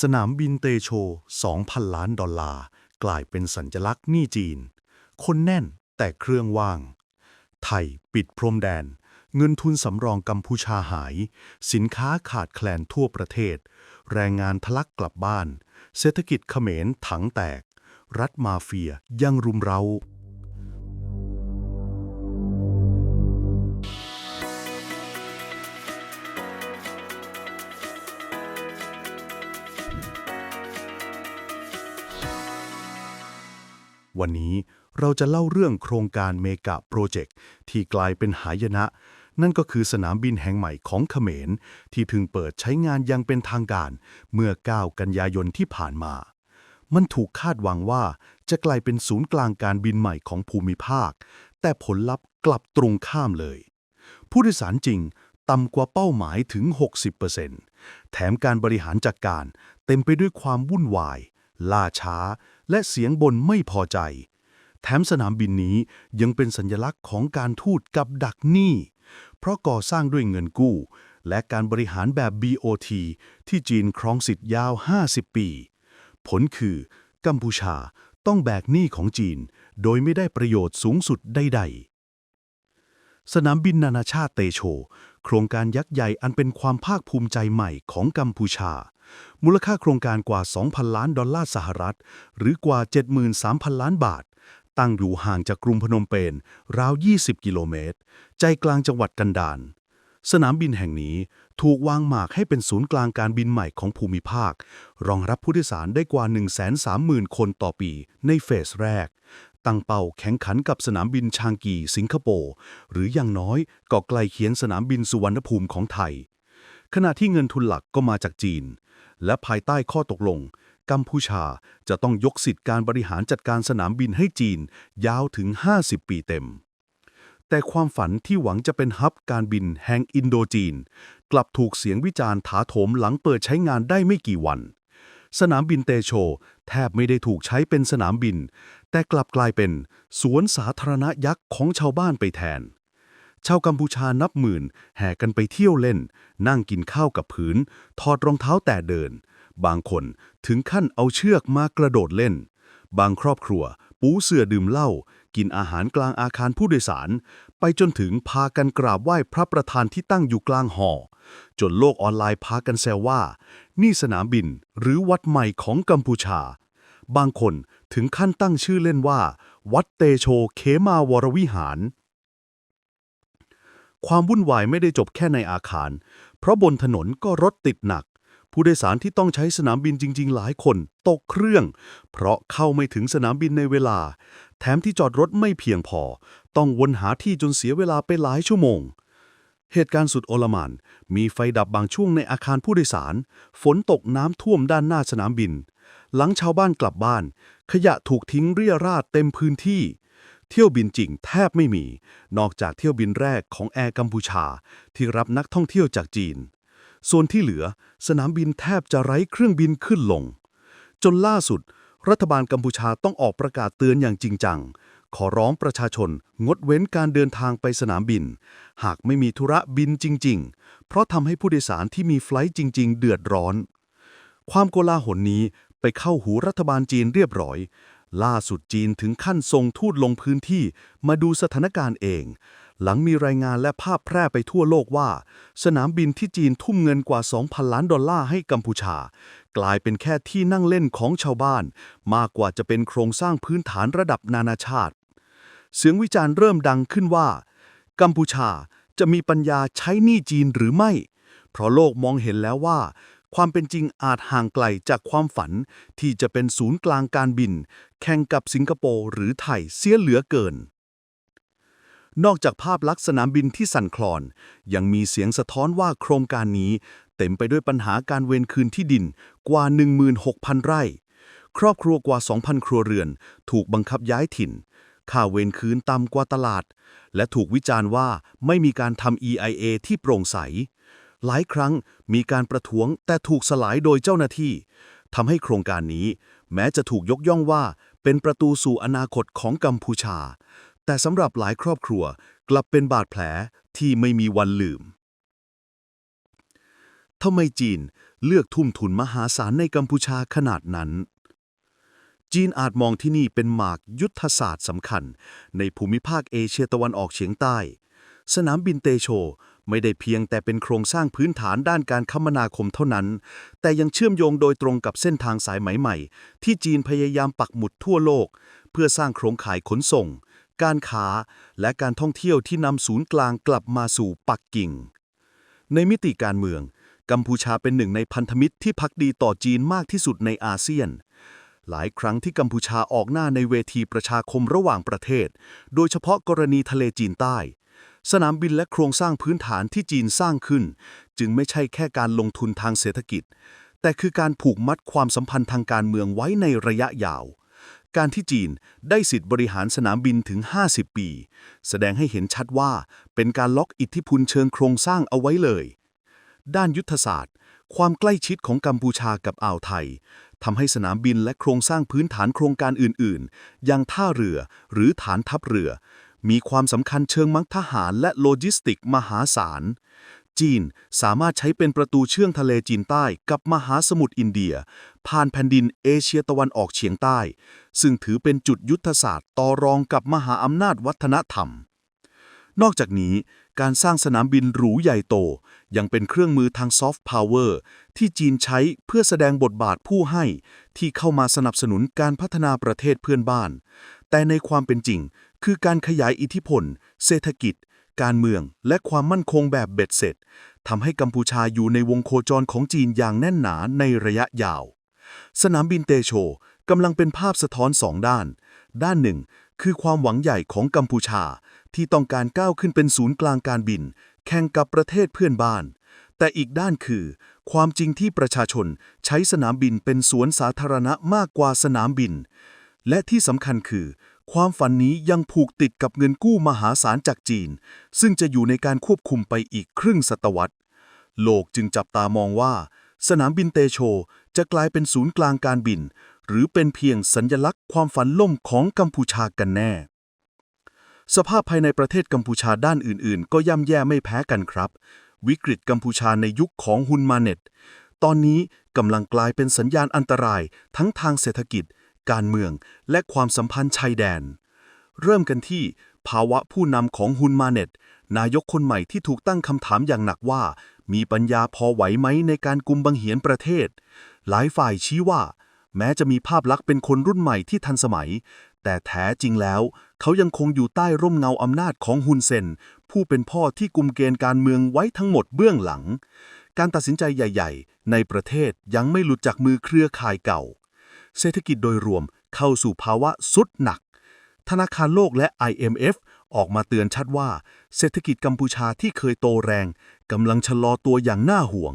สนามบินเตโช 2,000 ล้านดอลลาร์ กลายเป็นสัญลักษณ์หนี้จีน คนแน่นแต่เครื่องว่าง ไทยปิดพรมแดน เงินทุนสำรองกัมพูชาหาย สินค้าขาดแคลนทั่วประเทศ แรงงานทะลักกลับบ้าน เศรษฐกิจเขมรถังแตก รัฐมาเฟียยังรุมเร้า วันนี้เราจะเล่าเรื่องโครงการเมกะโปรเจกต์ที่กลายเป็นหายนะ นั่นก็คือสนามบินแห่งใหม่ของเขมร ที่ถึงเปิดใช้งานยังเป็นทางการ เมื่อ 9 กันยายนที่ผ่านมา มันถูกคาดหวังว่าจะกลายเป็นศูนย์กลางการบินใหม่ของภูมิภาค แต่ผลลัพธ์กลับตรงข้ามเลย ผู้โดยสารจริงต่ำกว่าเป้าหมายถึง 60%แถมการบริหารจัดการเต็มไปด้วยความวุ่นวาย ล่าช้า และเสียงบ่นไม่พอใจ แถมสนามบินนี้ยังเป็นสัญลักษณ์ของการทูตกับดักหนี้ เพราะก่อสร้างด้วยเงินกู้ และการบริหารแบบ BOT ที่จีนครองสิทธิ์ยาว 50 ปี ผลคือกัมพูชาต้องแบกหนี้ของจีน โดยไม่ได้ประโยชน์สูงสุดใดๆสนามบินนานาชาติเตโช โครงการยักษ์ใหญ่อันเป็นความภาคภูมิใจใหม่ของกัมพูชามูลค่าโครงการกว่า 2,000 ล้านดอลลาร์สหรัฐ หรือกว่า 73,000 ล้านบาท ตั้งอยู่ห่างจากกรุงพนมเปญราว 20 กิโลเมตร ใจกลางจังหวัดกันดารสนามบินแห่งนี้ถูกวางหมากให้เป็นศูนย์กลางการบินใหม่ของภูมิภาค รองรับผู้โดยสารได้กว่า 130,000 คนต่อปีในเฟสแรก ตั้งเป้าแข่งขันกับสนามบินชางกีสิงคโปร์ หรืออย่างน้อยก็ไกลเคียงสนามบินสุวรรณภูมิของไทย ขณะที่เงินทุนหลักก็มาจากจีน และภายใต้ข้อตกลง กัมพูชาจะต้องยกสิทธิการบริหารจัดการสนามบินให้จีน ยาวถึง 50 ปีเต็ม แต่ความฝันที่หวังจะเป็นฮับการบินแห่งอินโดจีน กลับถูกเสียงวิจารณ์ถาโถมหลังเปิดใช้งานได้ไม่กี่วัน สนามบินเตโช แทบไม่ได้ถูกใช้เป็นสนามบิน แต่กลับกลายเป็นสวนสาธารณะยักษ์ของชาวบ้านไปแทน ชาวกัมพูชานับหมื่น แห่กันไปเที่ยวเล่น นั่งกินข้าวกับผืนถอดรองเท้าแต่เดิน บางคนถึงขั้นเอาเชือกมากระโดดเล่น บางครอบครัว ปูเสื่อดื่มเหล้ากินอาหารกลางอาคารผู้โดยสาร ไปจนถึงพากันกราบไหว้พระประธานที่ตั้งอยู่กลางหอ จนโลกออนไลน์พากันแซวว่า นี่สนามบินหรือวัดใหม่ของกัมพูชา บางคนถึงขั้นตั้งชื่อเล่นว่า วัดเตโชเขมาวรวิหาร ความวุ่นวายไม่ได้จบแค่ในอาคาร เพราะบนถนนก็รถติดหนัก ผู้โดยสารที่ต้องใช้สนามบินจริง ๆ หลายคนตกเครื่อง เพราะเข้าไม่ถึงสนามบินในเวลา แถมที่จอดรถไม่เพียงพอ ต้องวนหาที่จนเสียเวลาไปหลายชั่วโมง เหตุการณ์สุดโอลหมาน มีไฟดับบางช่วงในอาคารผู้โดยสาร ฝนตกน้ำท่วมด้านหน้าสนามบิน หลังชาวบ้านกลับบ้าน ขยะถูกทิ้งเรี่ยราดเต็มพื้นที่ เที่ยวบินจริงแทบไม่มี นอกจากเที่ยวบินแรกของแอร์กัมพูชา ที่รับนักท่องเที่ยวจากจีน ส่วนที่เหลือสนามบินแทบจะไร้เครื่องบินขึ้นลง จนล่าสุด รัฐบาลกัมพูชาต้องออกประกาศเตือนอย่างจริงจัง ขอร้องประชาชนงดเว้นการเดินทางไปสนามบิน หากไม่มีธุระบินจริง ๆ เพราะทำให้ผู้โดยสารที่มีไฟลท์จริง ๆ เดือดร้อน ความโกลาหลนี้ไปเข้าหูรัฐบาลจีนเรียบร้อย ล่าสุดจีนถึงขั้นส่งทูตลงพื้นที่มาดูสถานการณ์เอง หลังมีรายงานและภาพแพร่ไปทั่วโลกว่า สนามบินที่จีนทุ่มเงินกว่า 2,000 ล้านดอลลาร์ให้กัมพูชา กลายเป็นแค่ที่นั่งเล่นของชาวบ้าน มากกว่าจะเป็นโครงสร้างพื้นฐานระดับนานาชาติ เสียงวิจารณ์เริ่มดังขึ้นว่า กัมพูชาจะมีปัญญาใช้หนี้จีนหรือไม่ เพราะโลกมองเห็นแล้วว่า ความเป็นจริงอาจห่างไกลจากความฝันที่จะเป็นศูนย์กลางการบิน แข่งกับสิงคโปร์หรือไทยเสียเหลือเกิน นอกจากภาพลักษณ์สนามบินที่สั่นคลอน ยังมีเสียงสะท้อนว่าโครงการนี้เต็มไปด้วยปัญหาการเวรคืนที่ดินกว่า 16,000 ไร่ ครอบครัวกว่า 2,000 ครัวเรือน ถูกบังคับย้ายถิ่นค่าเวรคืนต่ำกว่าตลาด และถูกวิจารณ์ว่าไม่มีการทำ EIA ที่โปร่งใส หลายครั้งมีการประท้วงแต่ถูกสลายโดยเจ้าหน้าที่ทำให้โครงการนี้ แม้จะถูกยกย่องว่าเป็นประตูสู่อนาคตของกัมพูชา แต่สำหรับหลายครอบครัวกลับเป็นบาดแผลที่ไม่มีวันลืมทำไมจีนเลือกทุ่มทุนมหาศาลในกัมพูชาขนาดนั้น จีนอาจมองที่นี่เป็นหมากยุทธศาสตร์สำคัญ ในภูมิภาคเอเชียตะวันออกเฉียงใต้ สนามบินเตโช ไม่ได้เพียงแต่เป็นโครงสร้างพื้นฐานด้านการคมนาคมเท่านั้น แต่ยังเชื่อมโยงโดยตรงกับเส้นทางสายไหมใหม่ ที่จีนพยายามปักหมุดทั่วโลก เพื่อสร้างโครงข่ายขนส่ง การค้า และการท่องเที่ยวที่นำศูนย์กลางกลับมาสู่ปักกิ่ง ในมิติการเมือง กัมพูชาเป็นหนึ่งในพันธมิตรที่พักดีต่อจีนมากที่สุดในอาเซียนหลายครั้งที่กัมพูชาออกหน้าในเวทีประชาคมระหว่างประเทศ โดยเฉพาะกรณีทะเลจีนใต้ สนามบินและโครงสร้างพื้นฐานที่จีนสร้างขึ้น จึงไม่ใช่แค่การลงทุนทางเศรษฐกิจ แต่คือการผูกมัดความสัมพันธ์ทางการเมืองไว้ในระยะยาว การที่จีนได้สิทธิ์บริหารสนามบินถึง 50 ปี แสดงให้เห็นชัดว่าเป็นการล็อกอิทธิพลเชิงโครงสร้างเอาไว้เลย ด้านยุทธศาสตร์ ความใกล้ชิดของกัมพูชากับอ่าวไทยทำให้สนามบินและโครงสร้างพื้นฐานโครงการอื่น ๆ อย่างท่าเรือหรือฐานทัพเรือ มีความสำคัญเชิงมังทหารและโลจิสติกมหาศาล จีนสามารถใช้เป็นประตูเชื่อมทะเลจีนใต้กับมหาสมุทรอินเดีย ผ่านแผ่นดินเอเชียตะวันออกเฉียงใต้ ซึ่งถือเป็นจุดยุทธศาสตร์ต่อรองกับมหาอำนาจวัฒนธรรม นอกจากนี้การสร้างสนามบินหรูใหญ่โต ยังเป็นเครื่องมือทางซอฟต์พาวเวอร์ที่จีนใช้เพื่อแสดงบทบาทผู้ให้ที่เข้ามาสนับสนุนการพัฒนาประเทศเพื่อนบ้าน แต่ในความเป็นจริง คือการขยายอิทธิพล เศรษฐกิจ การเมือง และความมั่นคงแบบเบ็ดเสร็จทำให้กัมพูชาอยู่ในวงโคจรของจีนอย่างแน่นหนาในระยะยาว สนามบินเตโชกำลังเป็นภาพสะท้อนสองด้าน ด้านหนึ่ง คือความหวังใหญ่ของกัมพูชา ที่ต้องการก้าวขึ้นเป็นศูนย์กลางการบิน แข่งกับประเทศเพื่อนบ้าน แต่อีกด้านคือ ความจริงที่ประชาชนใช้สนามบินเป็นสวนสาธารณะมากกว่าสนามบิน และที่สำคัญคือ ความฝันนี้ยังผูกติดกับเงินกู้มหาศาลจากจีน ซึ่งจะอยู่ในการควบคุมไปอีกครึ่งศตวรรษ โลกจึงจับตามองว่า สนามบินเตโช จะกลายเป็นศูนย์กลางการบิน หรือเป็นเพียงสัญญลักษณ์ความฝันล่มของกัมพูชากันแน่ สภาพภายในประเทศกัมพูชาด้านอื่นๆ ก็ย่ำแย่ไม่แพ้กันครับ วิกฤตกัมพูชาในยุคของฮุนมาเน็ตตอนนี้กำลังกลายเป็นสัญญาณอันตรายทั้งทางเศรษฐกิจ การเมือง และความสัมพันธ์ชายแดน เริ่มกันที่ภาวะผู้นำของฮุนมาเน็ต นายกคนใหม่ที่ถูกตั้งคำถามอย่างหนักว่า มีปัญญาพอไหวไหมในการกุมบังเหียนประเทศ หลายฝ่ายชี้ว่า แม้จะมีภาพลักษณ์เป็นคนรุ่นใหม่ที่ทันสมัย แต่แท้จริงแล้ว เขายังคงอยู่ใต้ร่มเงาอำนาจของฮุนเซน ผู้เป็นพ่อที่กุมเกณฑ์การเมืองไว้ทั้งหมดเบื้องหลัง การตัดสินใจใหญ่ ๆ ในประเทศยังไม่หลุดจากมือเครือข่ายเก่า เศรษฐกิจโดยรวมเข้าสู่ภาวะสุดหนัก ธนาคารโลกและ IMF ออกมาเตือนชัดว่า เศรษฐกิจกัมพูชาที่เคยโตแรงกำลังชะลอตัวอย่างน่าห่วง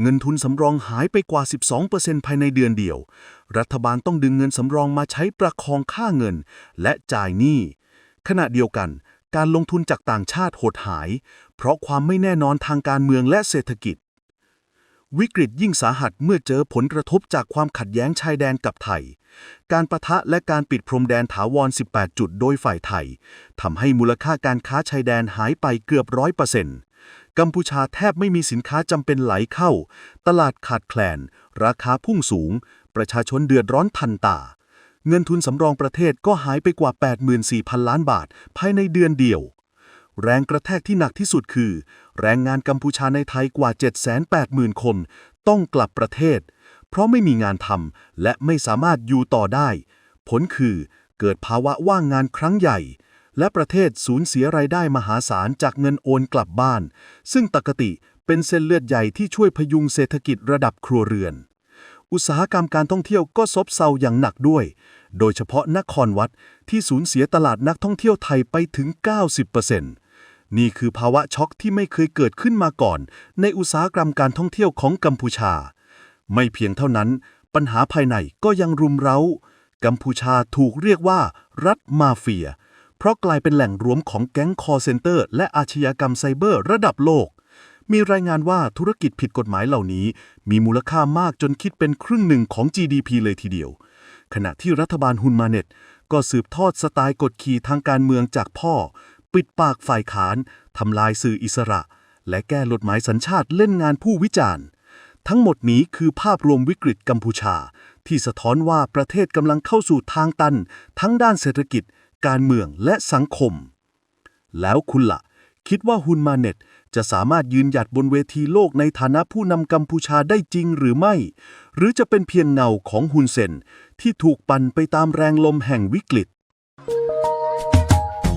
เงินทุนสำรองหายไปกว่า 12%ภายในเดือนเดียว รัฐบาลต้องดึงเงินสำรองมาใช้ประคองค่าเงิน และจ่ายหนี้ ขณะเดียวกัน การลงทุนจากต่างชาติหดหาย เพราะความไม่แน่นอนทางการเมืองและเศรษฐกิจ วิกฤตยิ่งสาหัสเมื่อเจอผลกระทบจากความขัดแย้งชายแดนกับไทย การประทะและการปิดพรมแดนถาวร 18 จุดโดยฝ่ายไทยทำให้มูลค่าการค้าชายแดนหายไปเกือบร้อยเปอร์เซ็นต์กัมพูชาแทบไม่มีสินค้าจำเป็นไหลเข้า ตลาดขาดแคลน ราคาพุ่งสูง ประชาชนเดือดร้อนทันตา เงินทุนสำรองประเทศก็หายไปกว่า 84,000 ล้านบาท ภายในเดือนเดียว แรงกระแทกที่หนักที่สุดคือ แรงงานกัมพูชาในไทยกว่า 780,000 คน ต้องกลับประเทศ เพราะไม่มีงานทำและไม่สามารถอยู่ต่อได้ ผลคือเกิดภาวะว่างงานครั้งใหญ่ และประเทศสูญเสียรายได้มหาศาลจากเงินโอนกลับบ้าน ซึ่งปกติเป็นเส้นเลือดใหญ่ที่ช่วยพยุงเศรษฐกิจระดับครัวเรือน อุตสาหกรรมการท่องเที่ยวก็ซบเซาอย่างหนักด้วย โดยเฉพาะนครวัดที่สูญเสียตลาดนักท่องเที่ยวไทยไปถึง 90% นี่คือภาวะช็อกที่ไม่เคยเกิดขึ้นมาก่อน ในอุตสาหกรรมการท่องเที่ยวของกัมพูชา ไม่เพียงเท่านั้น ปัญหาภายในก็ยังรุมเร้า กัมพูชาถูกเรียกว่า รัฐมาเฟีย เพราะกลายเป็นแหล่งรวมของแก๊งคอเซนเตอร์ และอาชญากรรมไซเบอร์ระดับโลก มีรายงานว่าธุรกิจผิดกฎหมายเหล่านี้ มีมูลค่ามากจนคิดเป็นครึ่งหนึ่งของ GDP เลยทีเดียว ขณะที่รัฐบาลฮุนมาเน็ตก็สืบทอดสไตล์กดขี่ทางการเมืองจากพ่อ ปิดปากฝ่ายขานทำลายสื่ออิสระ และแก้กฎหมายสัญชาติเล่นงานผู้วิจารณ์ ทั้งหมดนี้คือภาพรวมวิกฤตกัมพูชา ที่สะท้อนว่าประเทศกำลังเข้าสู่ทางตัน ทั้งด้านเศรษฐกิจ การเมืองและสังคม แล้วคุณละ่ะ คิดว่าฮุนมาเน็ตจะสามารถยืนหยัดบนเวทีโลกในฐานะผู้นำกัมพูชาได้จริงหรือไม่ หรือจะเป็นเพียงเงาของฮุนเซนที่ถูกปั่นไปตามแรงลมแห่งวิกฤต